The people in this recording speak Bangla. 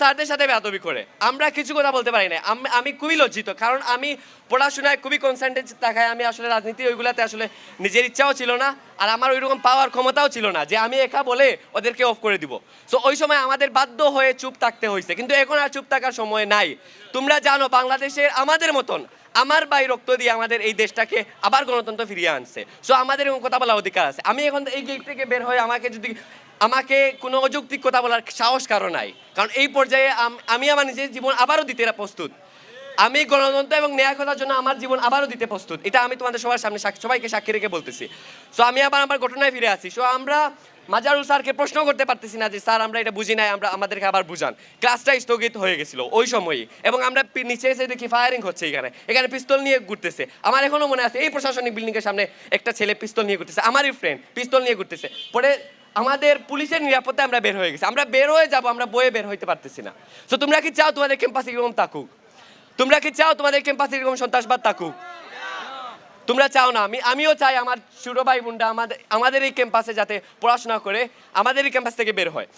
স্যারদের সাথে বেদবি করে। আমরা কিছু কথা বলতে পারি না আমি খুবই লজ্জিত, কারণ আমি পড়াশোনায় খুবই কনসেন্ট্রেট থাকায় আমি আসলে রাজনীতি ওইগুলাতে আসলে নিজের ইচ্ছাও ছিল না, আর আমার ওইরকম পাওয়ার ক্ষমতাও ছিল না, যে আমি একা বলে ওদেরকে অফ করে দিব। সো ওই সময় আমাদের বাধ্য হয়ে চুপ থাকতে হয়েছে। কিন্তু এখন আর চুপ থাকার সময় নাই। তোমরা জানো, বাংলাদেশের আমাদের মতন আমার ভাই রক্ত দিয়ে আমাদের এই দেশটাকে আবার গণতন্ত্র ফিরিয়ে আনছে। সো আমাদের এরকম কথা বলার অধিকার আছে। আমি এখন এই গেট থেকে বের হয়ে আমাকে যদি, আমাকে কোনো অযৌক্তিক কথা বলার সাহস কারও নাই। কারণ এই পর্যায়ে আম- আমি আমার নিজের জীবন আবারও দিতে প্রস্তুত। আমি গণতন্ত্র এবং ন্যায় কথার জন্য আমার জীবন আবারও দিতে প্রস্তুত। এটা আমি তোমাদের সবার সামনে সবাইকে সাক্ষী রেখে বলতেছি। সো আমি আবার আমার ঘটনায় ফিরে আসি। সো আমরা মাজারুল স্যারকে প্রশ্ন করতে পারতেছি না যে, স্যার, আমরা এটা বুঝি নাই, আমরা আমাদেরকে আবার বুঝান। ক্লাসটা স্থগিত হয়ে গেছিল, ওই সময়ই। এবং আমরা নিচে এসে দেখি ফায়ারিং হচ্ছে এখানে। এখানে পিস্তল নিয়ে ঘুরতেছে। আমার এখনও মনে আছে, এই প্রশাসনিক বিল্ডিং এর সামনে একটা ছেলে পিস্তল নিয়ে ঘুরতেছে। আমারই ফ্রেন্ড পিস্তল নিয়ে ঘুরতেছে। পরে আমাদের পুলিশের নিরাপত্তায় আমরা বের হয়ে গেছি। আমরা বের হয়ে যাব, আমরা বয়ে বের হইতে পারতেছি না। তো তোমরা কি চাও তোমাদের ক্যাম্পাসে এরকম থাকুক? তোমরা কি চাও তোমাদের ক্যাম্পাসে এরকম সন্ত্রাসবাদ থাকুক? তোমরা চাও না, আমি, আমিও চাই আমার ছোট ভাই বোনরা আমাদের আমাদের এই ক্যাম্পাসে যাতে পড়াশোনা করে, আমাদের এই ক্যাম্পাস থেকে বের হয়।